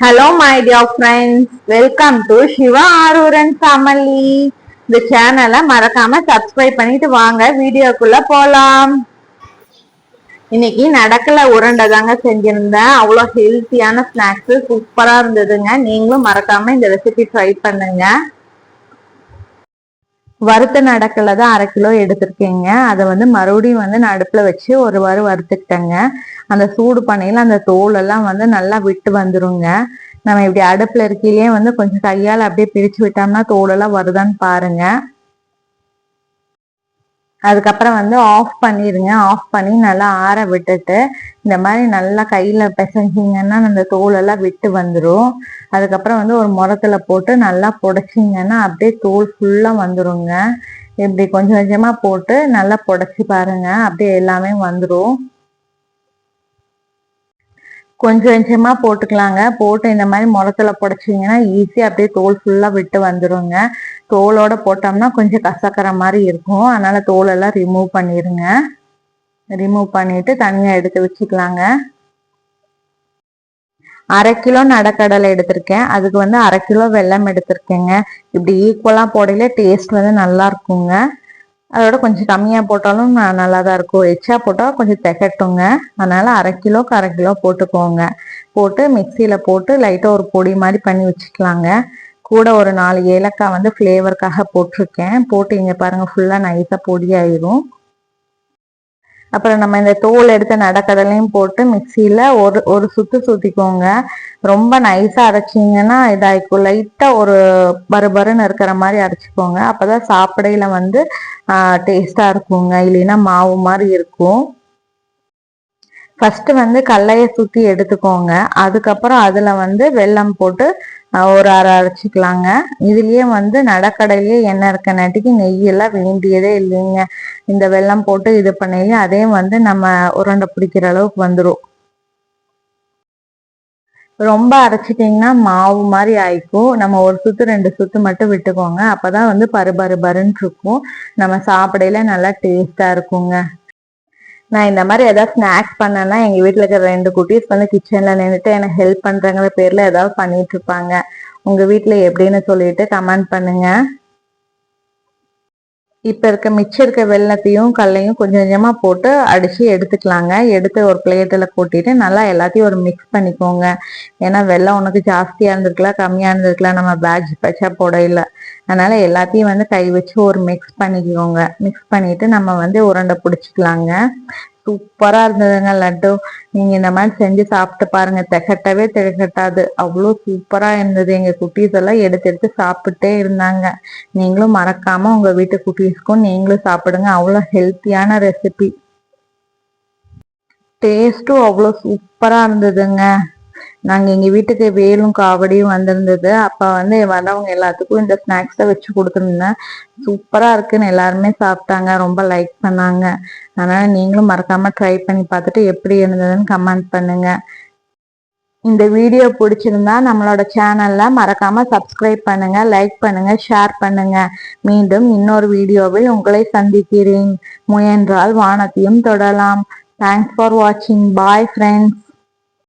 Hello my dear friends welcome to Siva Aruran family இந்த சேனலை மறக்காம சப்ஸ்கிரைப் பண்ணிட்டு வாங்க. வீடியோக்குள்ள போலாம். இன்னைக்கு நடக்கல உருண்டை தாங்க செஞ்சிருந்தேன். அவ்வளோ ஹெல்த்தியான ஸ்நாக்ஸ் சூப்பரா இருந்ததுங்க. நீங்களும் மறக்காம இந்த ரெசிபி ட்ரை பண்ணுங்க. வறுத்த நடக்கல தான் அரை கிலோ எடுத்திருக்கேங்க. அதை வந்து மறுபடியும் வந்து நான் அடுப்பில் வச்சு ஒரு வாரம் வறுத்துக்கிட்டேங்க. அந்த சூடு பண்ணையில அந்த தோல் எல்லாம் வந்து நல்லா விட்டு வந்துருங்க. நம்ம இப்படி அடுப்புல இருக்கையிலேயே வந்து கொஞ்சம் கையால் அப்படியே பிரிச்சு விட்டோம்னா தோலெல்லாம் வருதான்னு பாருங்க. அதுக்கப்புறம் வந்து ஆஃப் பண்ணிடுங்க ஆஃப் பண்ணி நல்லா ஆற விட்டுட்டு இந்த மாதிரி நல்லா கையில் பிசைஞ்சிங்கன்னா அந்த தோலெல்லாம் விட்டு வந்துடும் அதுக்கப்புறம் வந்து ஒரு முரத்தில் போட்டு நல்லா புடைச்சிங்கன்னா அப்படியே தோல் ஃபுல்லாக வந்துருங்க. இப்படி கொஞ்சம் கொஞ்சமாக போட்டு நல்லா புடைச்சி பாருங்க. அப்படியே எல்லாமே வந்துடும் கொஞ்சம் கொஞ்சமா போட்டுக்கலாங்க. போட்டு இந்த மாதிரி முளத்துல புடைச்சிங்கன்னா ஈஸியாக அப்படியே தோல் ஃபுல்லாக விட்டு வந்துருங்க. தோலோட போட்டோம்னா கொஞ்சம் கசக்கிற மாதிரி இருக்கும். அதனால தோலெல்லாம் ரிமூவ் பண்ணிடுங்க ரிமூவ் பண்ணிட்டு தனியாக எடுத்து வச்சுக்கலாங்க. அரை கிலோ நடக்கடலை எடுத்திருக்கேன். அதுக்கு வந்து அரை கிலோ வெல்லம் எடுத்திருக்கேங்க. இப்படி ஈக்குவலாக போடையில டேஸ்ட் வந்து நல்லா இருக்குங்க. அதோட கொஞ்சம் கம்மியாக போட்டாலும் நல்லா தான் இருக்கும். எச்சா போட்டால் கொஞ்சம் திகட்டுங்க. அதனால் அரை கிலோக்கு அரை கிலோ போட்டுக்கோங்க. போட்டு மிக்சியில் போட்டு லைட்டாக ஒரு பொடி மாதிரி பண்ணி வச்சுக்கலாங்க. கூட ஒரு நாலு ஏலக்காய் வந்து ஃப்ளேவருக்காக போட்டிருக்கேன். போட்டு இங்கே பாருங்கள் ஃபுல்லாக நைஸாக பொடியாயிரும் அப்புறம் நம்ம இந்த தோல் எடுத்த நடக்கடலையும் போட்டு மிக்சியில் ஒரு ஒரு சுத்து சுற்றிக்கோங்க ரொம்ப நைஸாக அரைச்சிங்கன்னா இதாகிக்கும் லைட்டாக ஒரு பருபருன்னு இருக்கிற மாதிரி அரைச்சிக்கோங்க. அப்போ தான் சாப்பிடையில வந்து டேஸ்ட்டாக இருக்குங்க. இல்லைன்னா மாவு மாதிரி இருக்கும். ஃபஸ்ட்டு வந்து கல்லையை சுற்றி எடுத்துக்கோங்க. அதுக்கப்புறம் அதில் வந்து வெல்லம் போட்டு ஒரு அரை அரைச்சிக்கலாங்க. இதுலேயே வந்து நடக்கடையிலேயே எண்ணெய் இருக்கனாட்டிக்கு நெய்யெல்லாம் வேண்டியதே இல்லைங்க. இந்த வெல்லம் போட்டு இது பண்ணி அதே வந்து நம்ம உருண்டை பிடிக்கிற அளவுக்கு வந்துடும் ரொம்ப அரைச்சிட்டிங்கன்னா மாவு மாதிரி ஆயிக்கும். நம்ம ஒரு சுத்து ரெண்டு சுத்து மட்டும் விட்டுக்கோங்க. அப்போதான் வந்து பரு பரு பருன்னு இருக்கும். நம்ம சாப்பிடையில நல்லா டேஸ்டா இருக்குங்க. நான் இந்த மாதிரி ஏதாவது ஸ்நாக்ஸ் பண்ணேன்னா எங்கள் வீட்டில் இருக்கிற ரெண்டு குட்டீஸ் வந்து கிச்சன்ல நின்றுட்டு எனக்கு ஹெல்ப் பண்றங்கிற பேரில் ஏதாவது பண்ணிட்டு இருப்பாங்க. உங்க வீட்டுல எப்படின்னு சொல்லிட்டு கமெண்ட் பண்ணுங்க. இப்போ இருக்க மிச்சம் இருக்க வெள்ளத்தையும் கல்லையும் கொஞ்சம் கொஞ்சமாக போட்டு அடிச்சு எடுத்துக்கலாங்க. எடுத்து ஒரு பிளேட்டில் கொட்டிட்டு நல்லா எல்லாத்தையும் ஒரு மிக்ஸ் பண்ணிக்கோங்க. ஏன்னா வெள்ளம் உனக்கு ஜாஸ்தியாக இருந்திருக்கலாம் கம்மியாக இருந்திருக்கலாம் நம்ம பேட்ச் பேட்சாக போடையில் அதனால எல்லாத்தையும் வந்து கை வச்சு ஒரு மிக்ஸ் பண்ணிக்கோங்க. மிக்ஸ் பண்ணிட்டு நம்ம வந்து உருண்டை பிடிச்சிக்கலாங்க. சூப்பரா இருந்ததுங்க லட்டு. நீங்க இந்த மாதிரி செஞ்சு சாப்பிட்டு பாருங்க. திகட்டவே திகட்டாது. அவ்வளோ சூப்பரா இருந்தது. எங்க குட்டீஸ் எல்லாம் எடுத்து எடுத்து சாப்பிட்டே இருந்தாங்க. நீங்களும் மறக்காம உங்க வீட்டு குட்டீஸ்க்கும் நீங்களும் சாப்பிடுங்க. அவ்வளோ ஹெல்த்தியான ரெசிபி. டேஸ்ட்டும் அவ்வளோ சூப்பரா இருந்ததுங்க. நாங்கள் எங்கள் வீட்டுக்கு வேலும் காவடியும் வந்திருந்தது. அப்போ வந்து வந்தவங்க எல்லாத்துக்கும் இந்த ஸ்நாக்ஸை வச்சு கொடுத்துருந்தேன். சூப்பராக இருக்குன்னு எல்லாருமே சாப்பிட்டாங்க. ரொம்ப லைக் பண்ணாங்க. அதனால் நீங்களும் மறக்காமல் ட்ரை பண்ணி பார்த்துட்டு எப்படி இருந்ததுன்னு கமெண்ட் பண்ணுங்க. இந்த வீடியோ பிடிச்சிருந்தா நம்மளோட சேனல்ல மறக்காம சப்ஸ்கிரைப் பண்ணுங்க லைக் பண்ணுங்க ஷேர் பண்ணுங்க. மீண்டும் இன்னொரு வீடியோவில் உங்களை சந்திக்கிறேன். முயன்றால் வானத்தையும் தொடலாம். தேங்க்ஸ் ஃபார் வாட்சிங் பாய் ஃப்ரெண்ட்ஸ்